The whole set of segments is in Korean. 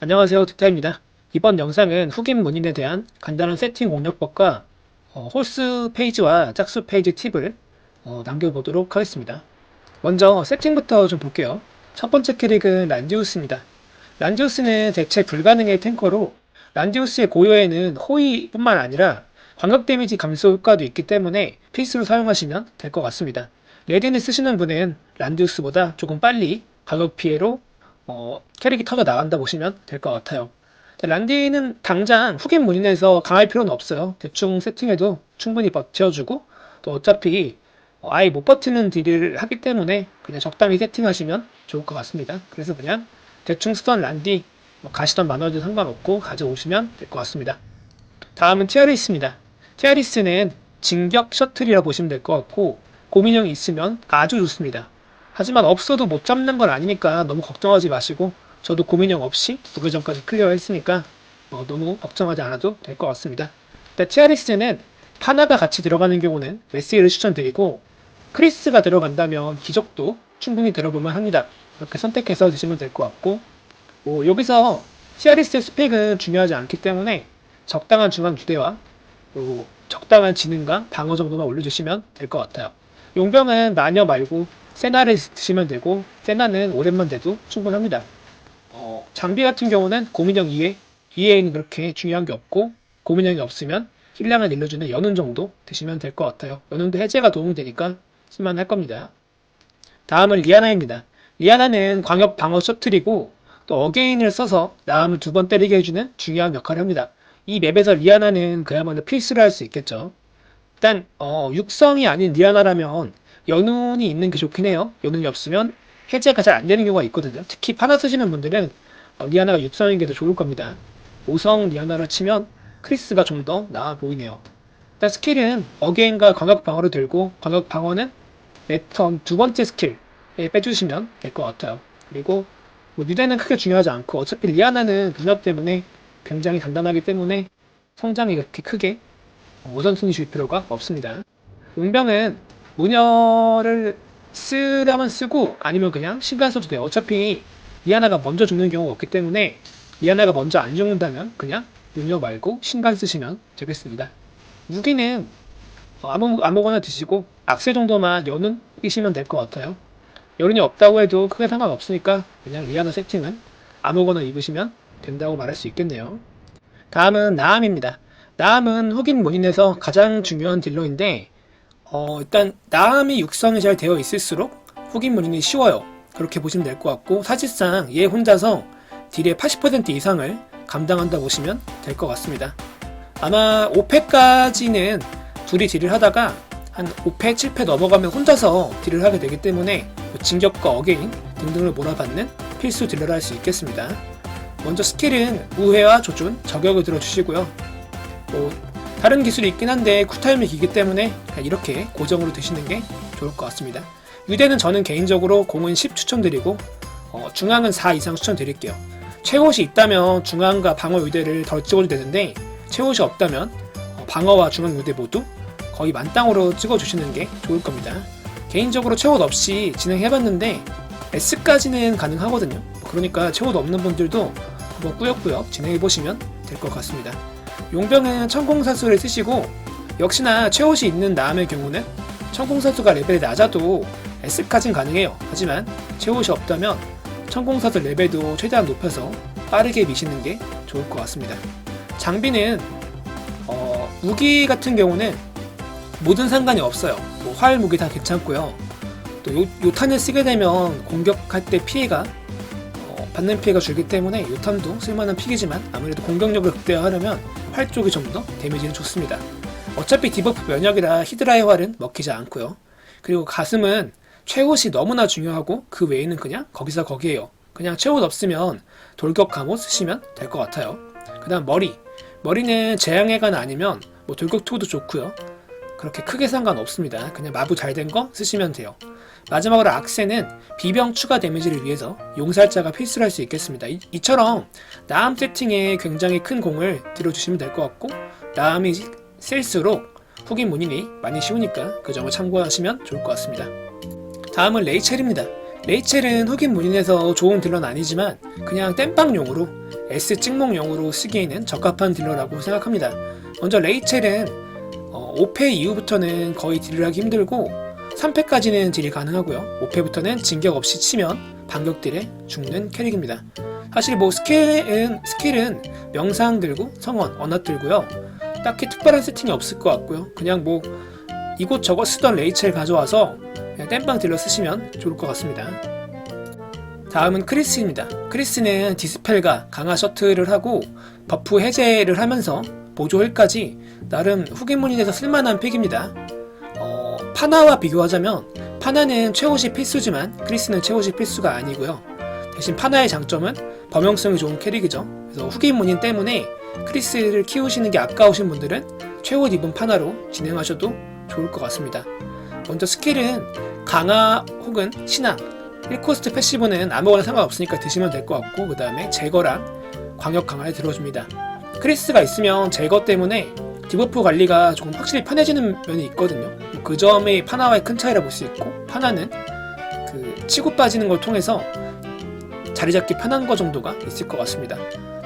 안녕하세요 득타입니다. 이번 영상은 훅인 문인에 대한 간단한 세팅 공략법과 어, 홀스 페이지와 짝수 페이지 팁을 어, 남겨보도록 하겠습니다. 먼저 세팅부터 좀 볼게요. 첫 번째 캐릭은 란디우스입니다. 란디우스는 대체 불가능의 탱커로 란디우스의 고요에는 호위 뿐만 아니라 광역 데미지 감소 효과도 있기 때문에 필수로 사용하시면 될 것 같습니다. 레딘을 쓰시는 분은 란디우스보다 조금 빨리 가격 피해로 어, 캐릭이 터져 나간다 보시면 될 것 같아요. 란디는 당장 훅인 문인에서 강할 필요는 없어요. 대충 세팅해도 충분히 버텨주고 또 어차피 어, 아예 못 버티는 딜을 하기 때문에 그냥 적당히 세팅하시면 좋을 것 같습니다. 그래서 그냥 대충 쓰던 란디 뭐 가시던 만화도 상관없고 가져오시면 될 것 같습니다. 다음은 티아리스입니다. 티아리스는 진격 셔틀이라 보시면 될 것 같고 고민형이 있으면 아주 좋습니다. 하지만 없어도 못 잡는 건 아니니까 너무 걱정하지 마시고 저도 고민형 없이 무교전까지 클리어했으니까 뭐 너무 걱정하지 않아도 될 것 같습니다. 일단 티아리스는 하나가 같이 들어가는 경우는 메시를 추천드리고 크리스가 들어간다면 기적도 충분히 들어보면 합니다. 이렇게 선택해서 드시면 될 것 같고 뭐 여기서 티아리스의 스펙은 중요하지 않기 때문에 적당한 중앙 주대와 그리고 적당한 지능과 방어 정도만 올려주시면 될 것 같아요. 용병은 마녀 말고 세나를 드시면 되고 세나는 오랜만 돼도 충분합니다. 어, 장비 같은 경우는 고민형 이외 이외에는 그렇게 중요한 게 없고 고민형이 없으면 힐량을 늘려주는 연운 정도 드시면 될 것 같아요. 연운도 해제가 도움되니까 쓸만할 겁니다. 다음은 리아나입니다. 리아나는 광역 방어 셔틀이고 또 어게인을 써서 나음을 두 번 때리게 해주는 중요한 역할을 합니다. 이 맵에서 리아나는 그야말로 필수로 할 수 있겠죠. 일단 어, 육성이 아닌 리아나라면 연운이 있는 게 좋긴 해요. 연운이 없으면 해제가 잘 안 되는 경우가 있거든요. 특히 파나 쓰시는 분들은 어, 리아나가 육성인 게 더 좋을 겁니다. 5성 리아나를 치면 크리스가 좀 더 나아 보이네요. 일단 스킬은 어게인과 광역 방어를 들고 광역 방어는 매턴 두 번째 스킬에 빼주시면 될 것 같아요. 그리고 뭐 뉴대는 크게 중요하지 않고 어차피 리아나는 분업 때문에 굉장히 단단하기 때문에 성장이 그렇게 크게 우선순위 줄 필요가 없습니다. 용병은 무녀를 쓰려면 쓰고 아니면 그냥 신간 써도 돼요. 어차피 리아나가 먼저 죽는 경우가 없기 때문에 리아나가 먼저 안 죽는다면 그냥 무녀 말고 신간 쓰시면 되겠습니다. 무기는 아무, 아무거나 드시고 악세 정도만 연은 끼시면 될 것 같아요. 연운이 없다고 해도 크게 상관없으니까 그냥 리아나 세팅은 아무거나 입으시면 된다고 말할 수 있겠네요. 다음은 나암입니다. 나암은 흑인 문인에서 가장 중요한 딜러인데 어, 일단 나암이 육성이 잘 되어 있을수록 흑인 문인이 쉬워요. 그렇게 보시면 될 것 같고 사실상 얘 혼자서 딜의 80% 이상을 감당한다 보시면 될 것 같습니다. 아마 5패까지는 둘이 딜을 하다가 한 5패, 7패 넘어가면 혼자서 딜을 하게 되기 때문에 뭐 진격과 어게인 등등을 몰아받는 필수 딜러를 할수 있겠습니다. 먼저 스킬은 우회와 조준, 저격을 들어주시고요. 뭐 다른 기술이 있긴 한데 쿨타임이 기기 때문에 이렇게 고정으로 드시는 게 좋을 것 같습니다. 유대는 저는 개인적으로 공은 10 추천드리고 어, 중앙은 4 이상 추천드릴게요. 최옷이 있다면 중앙과 방어 유대를 덜 찍어도 되는데 최옷이 없다면 어, 방어와 중앙 유대 모두 거의 만땅으로 찍어주시는 게 좋을 겁니다. 개인적으로 최옷 없이 진행해봤는데 S까지는 가능하거든요. 그러니까 최옷 없는 분들도 한번 꾸역꾸역 진행해보시면 될 것 같습니다. 용병은 천공사수를 쓰시고 역시나 최옷이 있는 나음의 경우는 천공사수가 레벨이 낮아도 S까진 가능해요. 하지만 최옷이 없다면 천공사수 레벨도 최대한 높여서 빠르게 미시는 게 좋을 것 같습니다. 장비는 어, 무기 같은 경우는 모든 상관이 없어요. 뭐 활 무기 다 괜찮고요. 또 요, 요탄을 쓰게 되면 공격할 때 피해가 어, 받는 피해가 줄기 때문에 요탄도 쓸만한 픽이지만 아무래도 공격력을 극대화하려면 활 쪽이 좀 더 데미지는 좋습니다. 어차피 디버프 면역이라 히드라의 활은 먹히지 않고요. 그리고 가슴은 최옷이 너무나 중요하고 그 외에는 그냥 거기서 거기에요. 그냥 최옷 없으면 돌격 감옷 쓰시면 될 것 같아요. 그 다음 머리. 머리는 재앙해가 아니면 뭐 돌격 투도 좋고요. 그렇게 크게 상관없습니다. 그냥 마부 잘 된 거 쓰시면 돼요. 마지막으로 악세는 비병 추가 데미지를 위해서 용살자가 필수로 할 수 있겠습니다. 이, 이처럼 나암 세팅에 굉장히 큰 공을 들어주시면 될 것 같고 나암이 셀수록 훅인 문인이 많이 쉬우니까 그 점을 참고하시면 좋을 것 같습니다. 다음은 레이첼입니다. 레이첼은 흑인 문인에서 좋은 딜러는 아니지만 그냥 땜빵용으로 S 찍목용으로 쓰기에는 적합한 딜러라고 생각합니다. 먼저 레이첼은 어, 5패 이후부터는 거의 딜을 하기 힘들고 3패까지는 딜이 가능하고요. 5패부터는 진격 없이 치면 반격 딜에 죽는 캐릭입니다. 사실 뭐 스킬은 스킬은 명상 들고 성원, 언어 들고요. 딱히 특별한 세팅이 없을 것 같고요. 그냥 뭐 이곳저곳 쓰던 레이첼 가져와서 땜빵 딜러 쓰시면 좋을 것 같습니다. 다음은 크리스입니다. 크리스는 디스펠과 강화 셔틀을 하고 버프 해제를 하면서 보조 힐까지 나름 후기문인에서 쓸만한 픽입니다. 어, 파나와 비교하자면 파나는 최고시 필수지만 크리스는 최고시 필수가 아니고요. 대신 파나의 장점은 범용성이 좋은 캐릭이죠. 그래서 후기문인 때문에 크리스를 키우시는 게 아까우신 분들은 최고 입은 파나로 진행하셔도 좋을 것 같습니다. 먼저 스킬은 강화 혹은 신앙 1코스트 패시브는 아무거나 상관없으니까 드시면 될 것 같고 그 다음에 제거랑 광역 강화를 들어줍니다. 크리스가 있으면 제거 때문에 디버프 관리가 조금 확실히 편해지는 면이 있거든요. 그 점이 파나와의 큰 차이라 볼 수 있고 파나는 그 치고 빠지는 걸 통해서 자리 잡기 편한 거 정도가 있을 것 같습니다.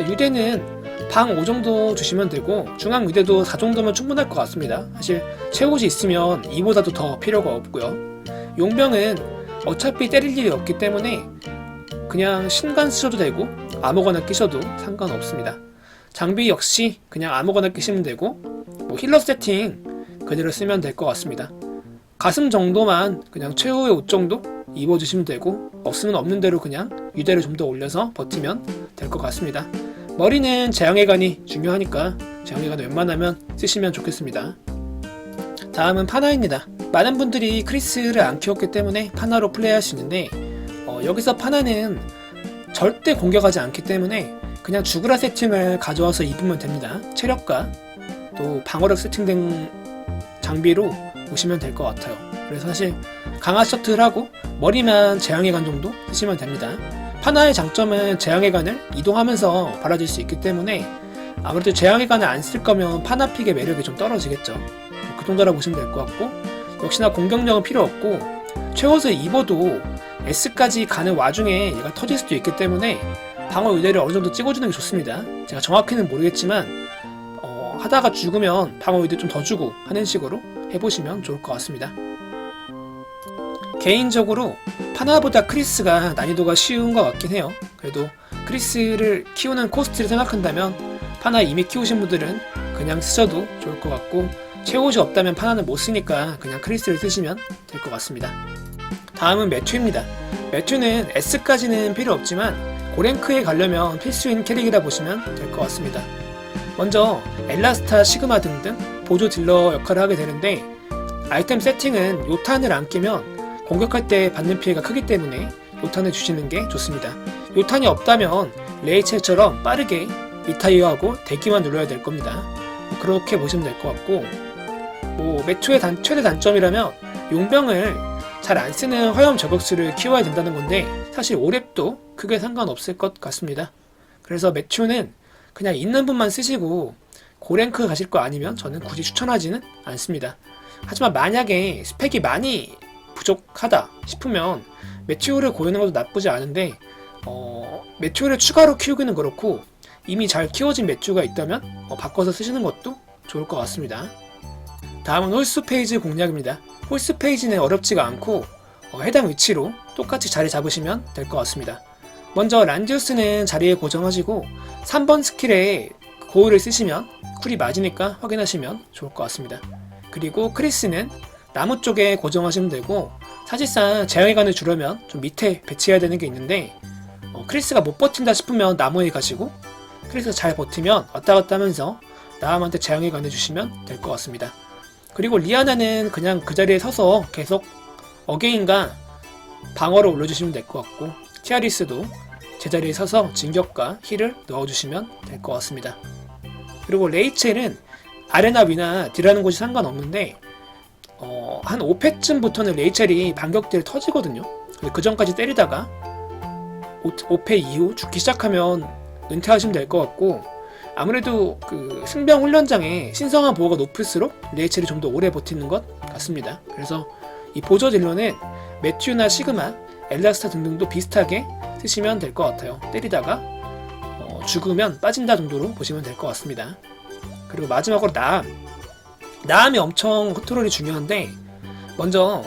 유대는 방 5 정도 주시면 되고 중앙 유대도 4 정도면 충분할 것 같습니다. 사실 최고지 있으면 2보다도 더 필요가 없고요. 용병은 어차피 때릴 일이 없기 때문에 그냥 신간 쓰셔도 되고 아무거나 끼셔도 상관없습니다. 장비 역시 그냥 아무거나 끼시면 되고 뭐 힐러 세팅 그대로 쓰면 될 것 같습니다. 가슴 정도만 그냥 최후의 옷 정도 입어주시면 되고 없으면 없는 대로 그냥 유대를 좀 더 올려서 버티면 될 것 같습니다. 머리는 제왕의관이 중요하니까 제왕의관 웬만하면 쓰시면 좋겠습니다. 다음은 파나입니다. 많은 분들이 크리스를 안 키웠기 때문에 파나로 플레이할 수 있는데 어, 여기서 파나는 절대 공격하지 않기 때문에 그냥 죽으라 세팅을 가져와서 입으면 됩니다. 체력과 또 방어력 세팅된 장비로 오시면 될 것 같아요. 그래서 사실 강화 셔틀하고 머리만 재앙의 간 정도 쓰시면 됩니다. 파나의 장점은 재앙의 간을 이동하면서 발라줄 수 있기 때문에 아무래도 재앙의 간을 안 쓸 거면 파나픽의 매력이 좀 떨어지겠죠. 그 정도라고 보시면 될 것 같고 역시나 공격력은 필요 없고 최고수 입어도 S까지 가는 와중에 얘가 터질 수도 있기 때문에 방어 의대를 어느 정도 찍어주는 게 좋습니다. 제가 정확히는 모르겠지만 어, 하다가 죽으면 방어 의대 좀 더 주고 하는 식으로 해보시면 좋을 것 같습니다. 개인적으로 파나보다 크리스가 난이도가 쉬운 것 같긴 해요. 그래도 크리스를 키우는 코스트를 생각한다면 파나 이미 키우신 분들은 그냥 쓰셔도 좋을 것 같고 최고시 없다면 파나는 못 쓰니까 그냥 크리스를 쓰시면 될 것 같습니다. 다음은 매튜입니다. 매튜는 S까지는 필요 없지만 고랭크에 가려면 필수인 캐릭이라 보시면 될 것 같습니다. 먼저 엘라스타, 시그마 등등 보조 딜러 역할을 하게 되는데 아이템 세팅은 요탄을 안 끼면 공격할 때 받는 피해가 크기 때문에 요탄을 주시는 게 좋습니다. 요탄이 없다면 레이첼처럼 빠르게 리타이어하고 대기만 눌러야 될 겁니다. 그렇게 보시면 될 것 같고 뭐 매초의 단, 최대 단점이라면 용병을 잘 안 쓰는 화염 저격수를 키워야 된다는 건데 사실 오랩도 크게 상관없을 것 같습니다. 그래서 매튜는 그냥 있는 분만 쓰시고 고랭크 가실 거 아니면 저는 굳이 추천하지는 않습니다. 하지만 만약에 스펙이 많이 부족하다 싶으면 매튜를 고르는 것도 나쁘지 않은데 어, 매튜를 추가로 키우기는 그렇고 이미 잘 키워진 매튜가 있다면 어, 바꿔서 쓰시는 것도 좋을 것 같습니다. 다음은 홀수 페이지 공략입니다. 홀수 페이지는 어렵지가 않고 어, 해당 위치로 똑같이 자리 잡으시면 될 것 같습니다. 먼저 란디우스는 자리에 고정하시고 3번 스킬에 고울을 쓰시면 쿨이 맞으니까 확인하시면 좋을 것 같습니다. 그리고 크리스는 나무 쪽에 고정하시면 되고 사실상 제형의관을 주려면 좀 밑에 배치해야 되는 게 있는데 어, 크리스가 못 버틴다 싶으면 나무에 가시고 크리스가 잘 버티면 왔다 갔다 하면서 나함한테 제형의관을 주시면 될 것 같습니다. 그리고 리아나는 그냥 그 자리에 서서 계속 어게인과 방어를 올려주시면 될 것 같고 티아리스도 제자리에 서서 진격과 힐을 넣어주시면 될 것 같습니다. 그리고 레이첼은 아레나 위나 딜하는 곳이 상관없는데 어, 한 5패쯤부터는 레이첼이 반격딜 터지거든요. 그 전까지 때리다가 5, 패 이후 죽기 시작하면 은퇴하시면 될 것 같고 아무래도 그 승병 훈련장에 신성한 보호가 높을수록 레이첼이 좀 더 오래 버티는 것 같습니다. 그래서 이 보조 딜러는 매튜나 시그마 엘라스타 등등도 비슷하게 쓰시면 될 것 같아요. 때리다가 어, 죽으면 빠진다 정도로 보시면 될 것 같습니다. 그리고 마지막으로 나암. 나암이 엄청 컨트롤이 중요한데 먼저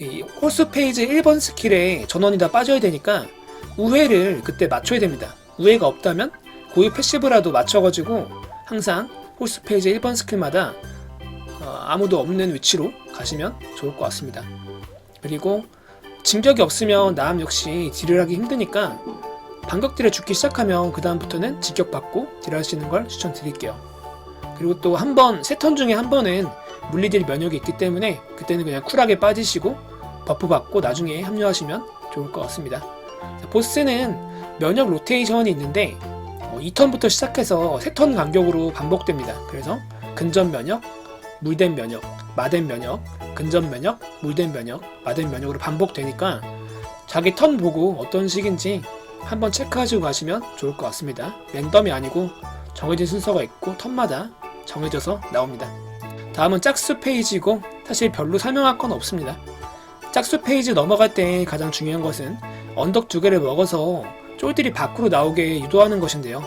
이 홀수 페이지 1번 스킬에 전원이 다 빠져야 되니까 우회를 그때 맞춰야 됩니다. 우회가 없다면 고유 패시브라도 맞춰가지고 항상 홀수 페이지 1번 스킬마다 어, 아무도 없는 위치로 가시면 좋을 것 같습니다. 그리고 진격이 없으면 나암 역시 딜을 하기 힘드니까 반격딜에 죽기 시작하면 그 다음부터는 직격받고 딜하시는 걸 추천드릴게요. 그리고 또 한 번, 세 턴 중에 한 번은 물리딜 면역이 있기 때문에 그때는 그냥 쿨하게 빠지시고 버프 받고 나중에 합류하시면 좋을 것 같습니다. 자, 보스는 면역 로테이션이 있는데 어, 2턴부터 시작해서 3턴 간격으로 반복됩니다. 그래서 근접 면역, 물된 면역, 마된 면역, 근접 면역, 물된 면역, 마된 면역으로 반복되니까 자기 턴 보고 어떤 식인지 한번 체크하시고 가시면 좋을 것 같습니다. 랜덤이 아니고 정해진 순서가 있고 턴마다 정해져서 나옵니다. 다음은 짝수 페이지고 사실 별로 설명할 건 없습니다. 짝수 페이지 넘어갈 때 가장 중요한 것은 언덕 두 개를 먹어서 쫄들이 밖으로 나오게 유도하는 것인데요.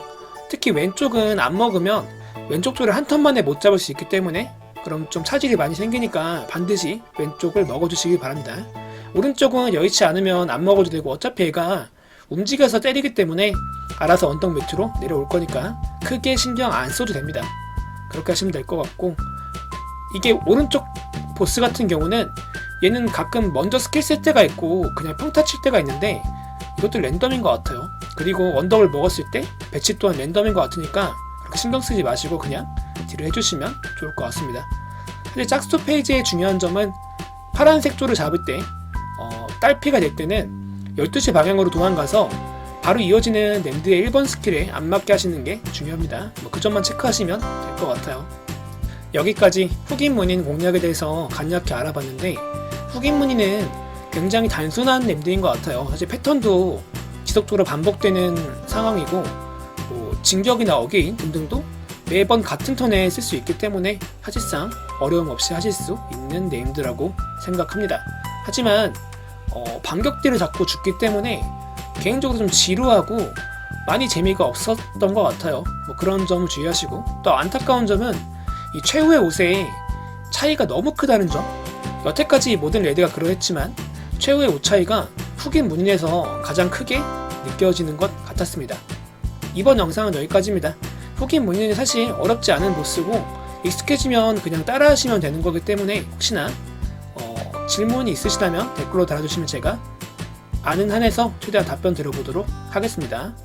특히 왼쪽은 안 먹으면 왼쪽 줄을 한 턴 만에 못 잡을 수 있기 때문에 그럼 좀 차질이 많이 생기니까 반드시 왼쪽을 먹어주시기 바랍니다. 오른쪽은 여의치 않으면 안 먹어도 되고 어차피 얘가 움직여서 때리기 때문에 알아서 언덕 밑으로 내려올 거니까 크게 신경 안 써도 됩니다. 그렇게 하시면 될 것 같고 이게 오른쪽 보스 같은 경우는 얘는 가끔 먼저 스킬 쓸 때가 있고 그냥 평타 칠 때가 있는데 이것도 랜덤인 것 같아요. 그리고 언덕을 먹었을 때 배치 또한 랜덤인 것 같으니까 그렇게 신경 쓰지 마시고 그냥 딜을 해주시면 좋을 것 같습니다. 사실 짝수 페이지의 중요한 점은 파란색 줄을 잡을 때 어, 딸피가 될 때는 12시 방향으로 도망가서 바로 이어지는 랜드의 1번 스킬에 안 맞게 하시는 게 중요합니다. 뭐 그 점만 체크하시면 될 것 같아요. 여기까지 흑인 문인 공략에 대해서 간략히 알아봤는데 흑인 문인은 굉장히 단순한 랜드인 것 같아요. 사실 패턴도 지속적으로 반복되는 상황이고 뭐 진격이나 어게인 등등도 매번 같은 턴에 쓸 수 있기 때문에 사실상 어려움 없이 하실 수 있는 네임드라고 생각합니다. 하지만 어, 반격딜을 잡고 죽기 때문에 개인적으로 좀 지루하고 많이 재미가 없었던 것 같아요. 뭐 그런 점을 주의하시고 또 안타까운 점은 이 최후의 옷에 차이가 너무 크다는 점. 여태까지 모든 레드가 그러했지만 최후의 옷 차이가 흑인 문인에서 가장 크게 느껴지는 것 같았습니다. 이번 영상은 여기까지입니다. 흑인 문인은 사실 어렵지 않은 보스고 익숙해지면 그냥 따라하시면 되는 거기 때문에 혹시나 어, 질문이 있으시다면 댓글로 달아주시면 제가 아는 한에서 최대한 답변 드려보도록 하겠습니다.